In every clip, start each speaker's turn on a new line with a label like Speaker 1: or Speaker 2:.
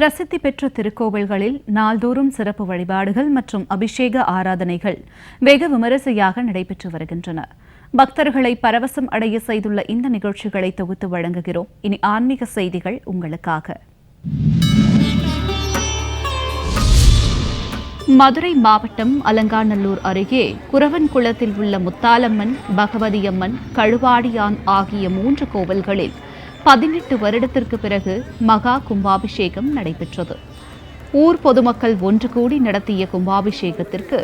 Speaker 1: பிரசித்தி பெற்ற திருக்கோவில்களில் நாள்தோறும் சிறப்பு வழிபாடுகள் மற்றும் அபிஷேக ஆராதனைகள் வெகு விமரிசையாக நடைபெற்று வருகின்றன. பக்தர்களை பரவசம் அடைய செய்துள்ள இந்த நிகழ்ச்சிகளை தொகுத்து வழங்குகிறோம். இனி ஆன்மீக செய்திகள் உங்களுக்காக. மதுரை மாவட்டம் அலங்காநல்லூர் அருகே குரவன்குளத்தில் உள்ள முத்தாலம்மன் பகவதியம்மன் கழுவாடியான் ஆகிய மூன்று கோவில்களில் பதினெட்டு வருடத்திற்கு பிறகு மகா கும்பாபிஷேகம் நடைபெற்றது. ஊர் பொதுமக்கள் ஒன்று கூடி நடத்திய கும்பாபிஷேகத்திற்கு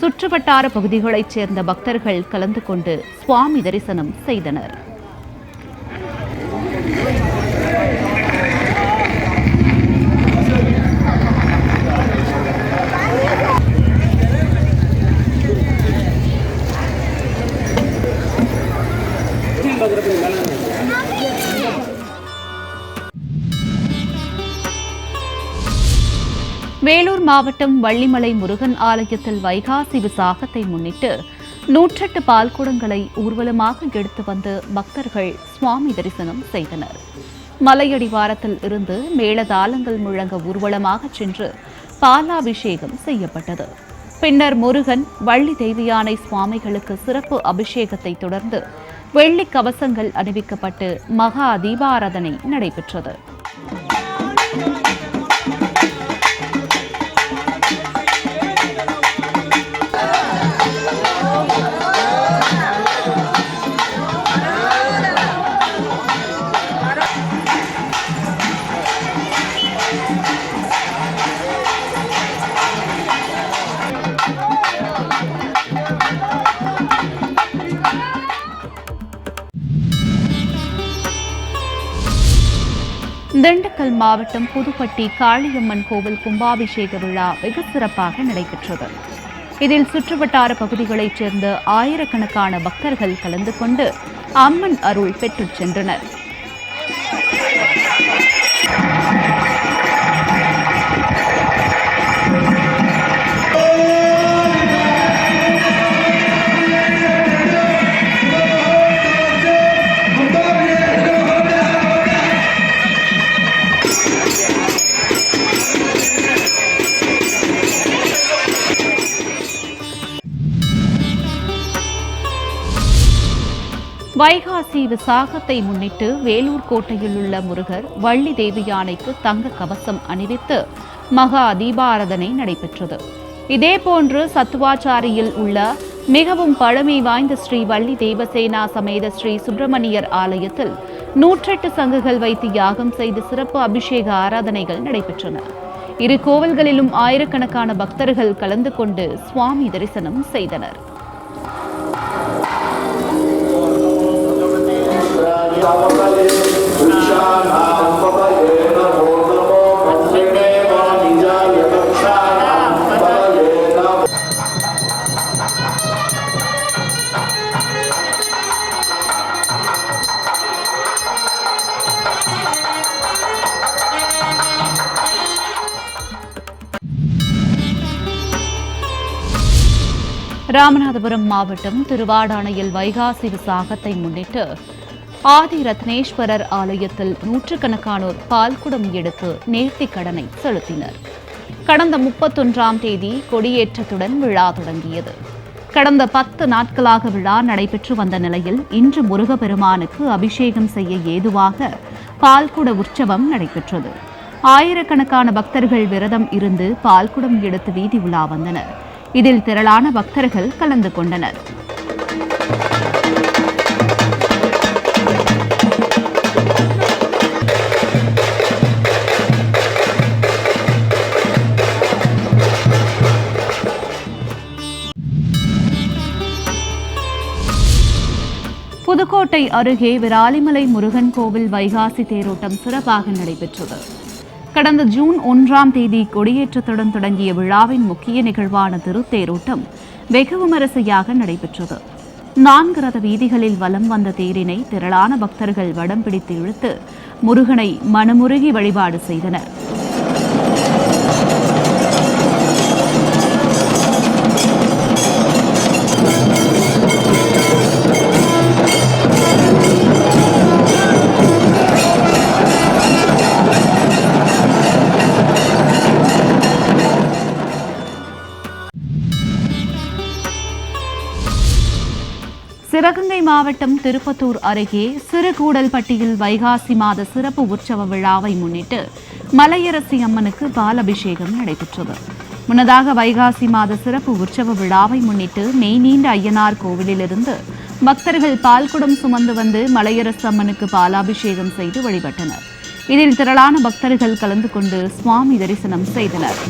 Speaker 1: சுற்றுவட்டார பகுதிகளைச் சேர்ந்த பக்தர்கள் கலந்து கொண்டு சுவாமி தரிசனம் செய்தனர். மாவட்டம் வள்ளிமலை முருகன் ஆலயத்தில் வைகாசி விசாகத்தை முன்னிட்டு நூற்றெட்டு பால்குடங்களை ஊர்வலமாக எடுத்து வந்து பக்தர்கள் சுவாமி தரிசனம் செய்தனர். மலையடிவாரத்தில் இருந்து மேளதாளங்கள் முழங்க ஊர்வலமாக சென்று பாலாபிஷேகம் செய்யப்பட்டது. பின்னர் முருகன் வள்ளி தேவியானை சுவாமிகளுக்கு சிறப்பு அபிஷேகத்தை தொடர்ந்து வெள்ளி கவசங்கள் அணிவிக்கப்பட்டு மகா தீபாராதனை நடைபெற்றது. திண்டுக்கல் மாவட்டம் புதுப்பட்டி காளியம்மன் கோவில் கும்பாபிஷேக விழா வெகு சிறப்பாக நடைபெற்றது. இதில் சுற்றுவட்டார பகுதிகளைச் சேர்ந்த ஆயிரக்கணக்கான பக்தர்கள் கலந்து கொண்டு அம்மன் அருள் பெற்றுச் சென்றனர். வைகாசி விசாகத்தை முன்னிட்டு வேலூர் கோட்டையில் உள்ள முருகர் வள்ளி தேவியானைக்கு தங்க கவசம் அணிவித்து மகா தீபாராதனை நடைபெற்றது. இதேபோன்று சத்துவாச்சாரியில் உள்ள மிகவும் பழமை வாய்ந்த ஸ்ரீ வள்ளி தேவசேனா சமேத ஸ்ரீ சுப்பிரமணியர் ஆலயத்தில் நூற்றெட்டு சங்குகள் வைத்து யாகம் செய்து சிறப்பு அபிஷேக ஆராதனைகள் நடைபெற்றன. இரு கோவில்களிலும் ஆயிரக்கணக்கான பக்தர்கள் கலந்து கொண்டு சுவாமி தரிசனம் செய்தனர். ராமநாதபுரம் மாவட்டம் திருவாடானையில் வைகாசி விசாகத்தை முன்னிட்டு ஆதி ரத்னேஸ்வரர் ஆலயத்தில் நூற்றுக்கணக்கானோர் பால்குடம் எடுத்து நேர்த்திக் கடனை செலுத்தினர். கடந்த முப்பத்தொன்றாம் தேதி கொடியேற்றத்துடன் விழா தொடங்கியது. கடந்த பத்து நாட்களாக விழா நடைபெற்று வந்த நிலையில் இன்று முருகப்பெருமானுக்கு அபிஷேகம் செய்ய ஏதுவாக பால்குட உற்சவம் நடைபெற்றது. ஆயிரக்கணக்கான பக்தர்கள் விரதம் இருந்து பால்குடம் எடுத்து வீதி உலா வந்தனர். இதில் திரளான பக்தர்கள் கலந்து கொண்டனர். புதுக்கோட்டை அருகே விராலிமலை முருகன் கோவில் வைகாசி தேரோட்டம் சிறப்பாக நடைபெற்றது. கடந்த ஜூன் ஒன்றாம் தேதி கொடியேற்றத்துடன் தொடங்கிய விழாவின் முக்கிய நிகழ்வான திருத்தேரோட்டம் வெகு விமரிசையாக நடைபெற்றது. நான்கு ரத வீதிகளில் வலம் வந்த தேரினை திரளான பக்தர்கள் வடம் பிடித்து இழுத்து முருகனை மனமுருகி வழிபாடு செய்தனர். மாவட்டம் திருப்பத்தூர் அருகே சிறுகூடல்பட்டியில் வைகாசி மாத சிறப்பு உற்சவ விழாவை முன்னிட்டு மலையரசி அம்மனுக்கு பாலபிஷேகம் நடைபெற்றது. முன்னதாக வைகாசி மாத சிறப்பு உற்சவ விழாவை முன்னிட்டு மெய்நீண்ட ஐயனார் கோவிலிலிருந்து பக்தர்கள் பால்குடம் சுமந்து வந்து மலையரசு அம்மனுக்கு பாலாபிஷேகம் செய்து வழிபட்டனர். இதில் திரளான பக்தர்கள் கலந்து கொண்டு சுவாமி தரிசனம் செய்தனர்.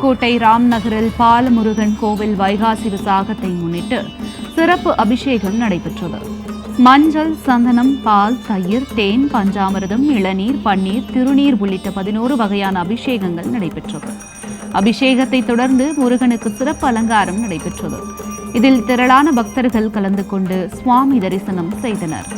Speaker 1: புதுக்கோட்டை ராம்நகரில் பாலமுருகன் கோவில் வைகாசி விசாகத்தை முன்னிட்டு சிறப்பு அபிஷேகம் நடைபெற்றது. மஞ்சள் சந்தனம் பால் தயிர் தேன் பஞ்சாமிரதம் இளநீர் பன்னீர் திருநீர் உள்ளிட்ட பதினோரு வகையான அபிஷேகங்கள் நடைபெற்றது. அபிஷேகத்தை தொடர்ந்து முருகனுக்கு சிறப்பு அலங்காரம் நடைபெற்றது. இதில் திரளான பக்தர்கள் கலந்து கொண்டு சுவாமி தரிசனம் செய்தனர்.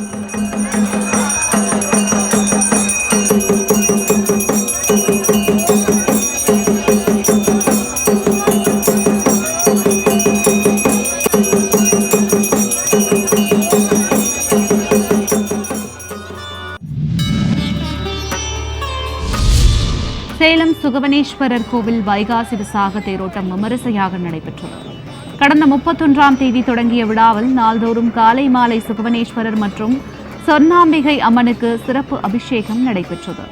Speaker 1: சேலம் கோவில் வைகாசி விசாக தேரோட்டம் விமரிசையாக நடைபெற்றது. கடந்த முப்பத்தொன்றாம் தேதி தொடங்கிய விழாவில் நாள்தோறும் காலை மாலை சுகவனேஸ்வரர் மற்றும் சொர்ணாம்பிகை அம்மனுக்கு சிறப்பு அபிஷேகம் நடைபெற்றது.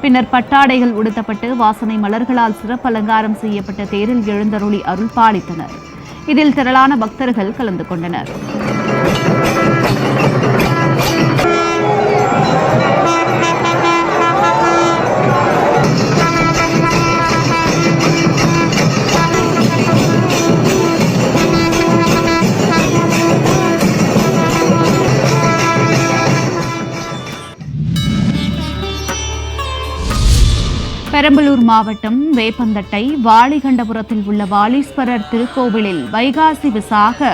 Speaker 1: பின்னர் பட்டாடைகள் உடுத்தப்பட்டு வாசனை மலர்களால் சிறப்பு அலங்காரம் செய்யப்பட்ட தேரில் எழுந்தருளி அருள் பாலித்தனர் இதில் திரளான பக்தர்கள் கலந்து கொண்டனர். பெரம்பலூர் மாவட்டம் வேப்பந்தட்டை வாளிகண்டபுரத்தில் உள்ள வாலீஸ்வரர் திருக்கோவிலில் வைகாசி விசாக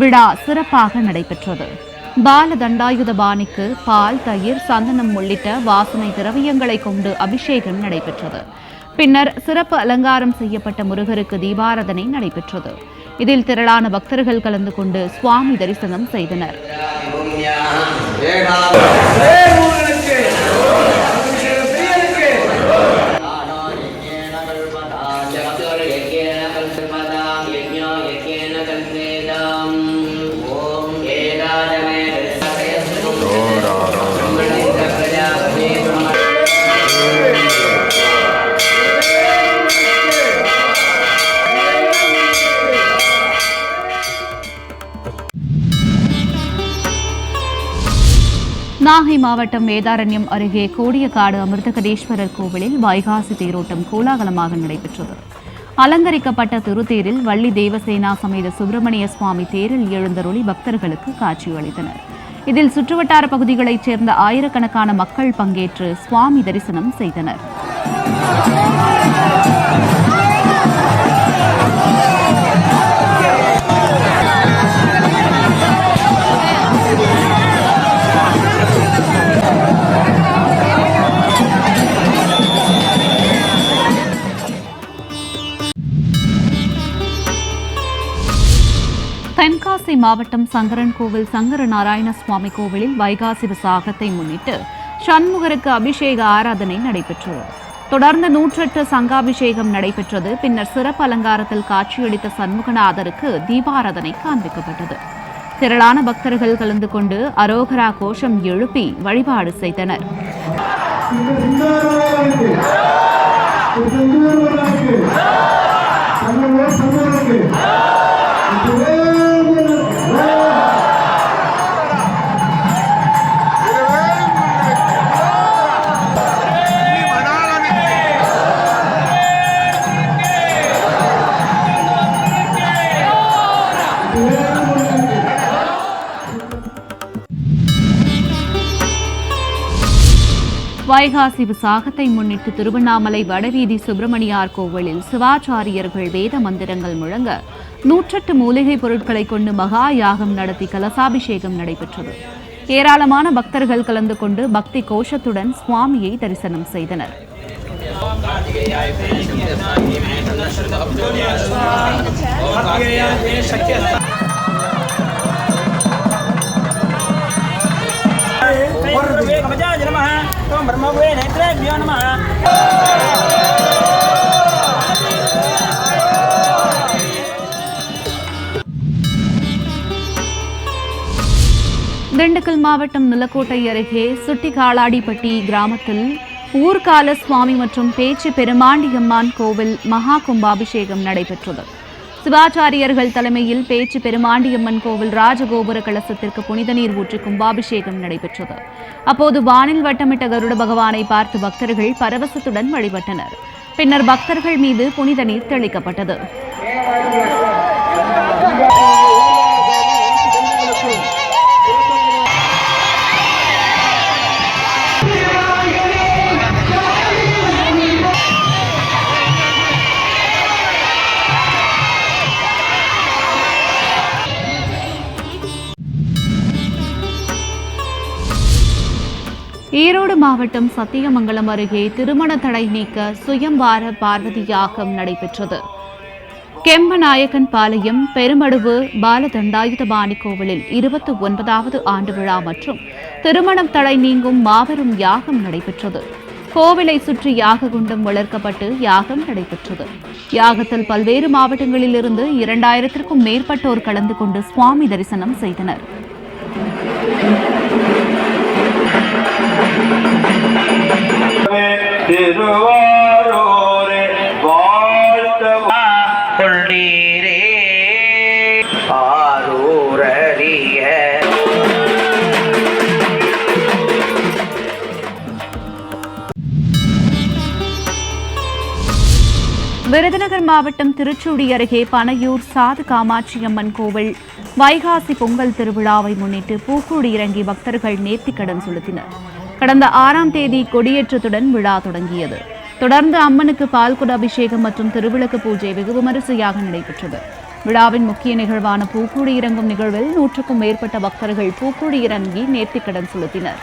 Speaker 1: விழா சிறப்பாக நடைபெற்றது. பால தண்டாயுத பாணிக்கு பால் தயிர் சந்தனம் உள்ளிட்ட வாசனை திரவியங்களை கொண்டு அபிஷேகம் நடைபெற்றது. பின்னர் சிறப்பு அலங்காரம் செய்யப்பட்ட முருகருக்கு தீபாராதனை நடைபெற்றது. இதில் திரளான பக்தர்கள் கலந்து கொண்டு சுவாமி தரிசனம் செய்தனர். நாகை மாவட்டம் வேதாரண்யம் அருகே கோடியக்காடு அமிர்தகடேஸ்வரர் கோவிலில் வைகாசி தேரோட்டம் கோலாகலமாக நடைபெற்றது. அலங்கரிக்கப்பட்ட திருத்தேரில் வள்ளி தேவசேனா சமேத சுப்பிரமணிய சுவாமி தேரில் எழுந்தருளி பக்தர்களுக்கு காட்சியளித்தனர் இதில் சுற்றுவட்டார பகுதிகளைச் சேர்ந்த ஆயிரக்கணக்கான மக்கள் பங்கேற்று சுவாமி தரிசனம் செய்தனர். தென்காசி மாவட்டம் சங்கரன்கோவில் சங்கர நாராயண சுவாமி கோவிலில் வைகாசி விசாகத்தை முன்னிட்டு சண்முகருக்கு அபிஷேக ஆராதனை நடைபெற்றது. தொடர்ந்து நூற்றெட்டு சங்காபிஷேகம் நடைபெற்றது. பின்னர் சிறப்பு அலங்காரத்தில் காட்சியளித்த சண்முகநாதருக்கு தீபாராதனை காண்பிக்கப்பட்டது. திரளான பக்தர்கள் கலந்து கொண்டு அரோகரா கோஷம் எழுப்பி வழிபாடு செய்தனர். வைகாசி விசாகத்தை முன்னிட்டு திருவண்ணாமலை வடவீதி சுப்பிரமணியார் கோவிலில் சிவாச்சாரியர்கள் வேத மந்திரங்கள் முழங்க நூற்றெட்டு மூலிகை பொருட்களை கொண்டு மகா யாகம் நடத்தி கலசாபிஷேகம் நடைபெற்றது ஏராளமான பக்தர்கள் கலந்து கொண்டு பக்தி கோஷத்துடன் சுவாமியை தரிசனம் செய்தனர்
Speaker 2: போடுறது
Speaker 1: திண்டுக்கல் மாவட்டம் நிலக்கோட்டை அருகே சுட்டிக்காளாடிப்பட்டி கிராமத்தில் ஊர்கால சுவாமி மற்றும் பேச்சு பெருமாண்டியம்மான் கோவில் மகா கும்பாபிஷேகம் நடைபெற்றது சிவாச்சாரியர்கள் தலைமையில் பேச்சு பெருமாண்டியம்மன் கோவில் ராஜகோபுர கலசத்திற்கு புனித நீர் ஊற்றி கும்பாபிஷேகம் நடைபெற்றது. அப்போது வானில் வட்டமிட்ட கருட பகவானை பார்த்து பக்தர்கள் பரவசத்துடன் வழிபட்டனர். பின்னர் பக்தர்கள் மீது புனித நீர் தெளிக்கப்பட்டது. ஈரோடு மாவட்டம் சத்தியமங்கலம் அருகே திருமண தடை நீக்க சுயம்பார பார்வதி யாகம் நடைபெற்றது. கெம்பநாயக்கன் பாளையம் பெருமடுவு பாலதண்டாயுதபாணி கோவிலில் இருபத்தி ஒன்பதாவது ஆண்டு விழா மற்றும் திருமணம் தடை நீங்கும் மாபெரும் யாகம் நடைபெற்றது. கோவிலை சுற்றி யாக குண்டம் வளர்க்கப்பட்டு யாகம் நடைபெற்றது. யாகத்தில் பல்வேறு மாவட்டங்களிலிருந்து இரண்டாயிரத்திற்கும் மேற்பட்டோர் கலந்து கொண்டு சுவாமி தரிசனம் செய்தனர்.
Speaker 3: திருவாரூரே வாழ்த்த
Speaker 2: கொள்ளீரே ஆரூரறிய.
Speaker 1: விருதுநகர் மாவட்டம் திருச்சூடி அருகே பனையூர் சாது காமாட்சியம்மன் கோவில். வைகாசி பொங்கல் திருவிழாவை முன்னிட்டு பூக்கூடி இறங்கி பக்தர்கள் நேர்த்திக்கடன் செலுத்தினர். கடந்த ஆறாம் தேதி கொடியேற்றத்துடன் விழா தொடங்கியது. தொடர்ந்து அம்மனுக்கு பால்குட அபிஷேகம் மற்றும் திருவிளக்கு பூஜை வெகு விமரிசையாக நடைபெற்றது. விழாவின் முக்கிய நிகழ்வான பூக்கூடி இறங்கும் நிகழ்வில் நூற்றுக்கும் மேற்பட்ட பக்தர்கள் பூக்கூடி இறங்கி நேர்த்திக்கடன் செலுத்தினர்.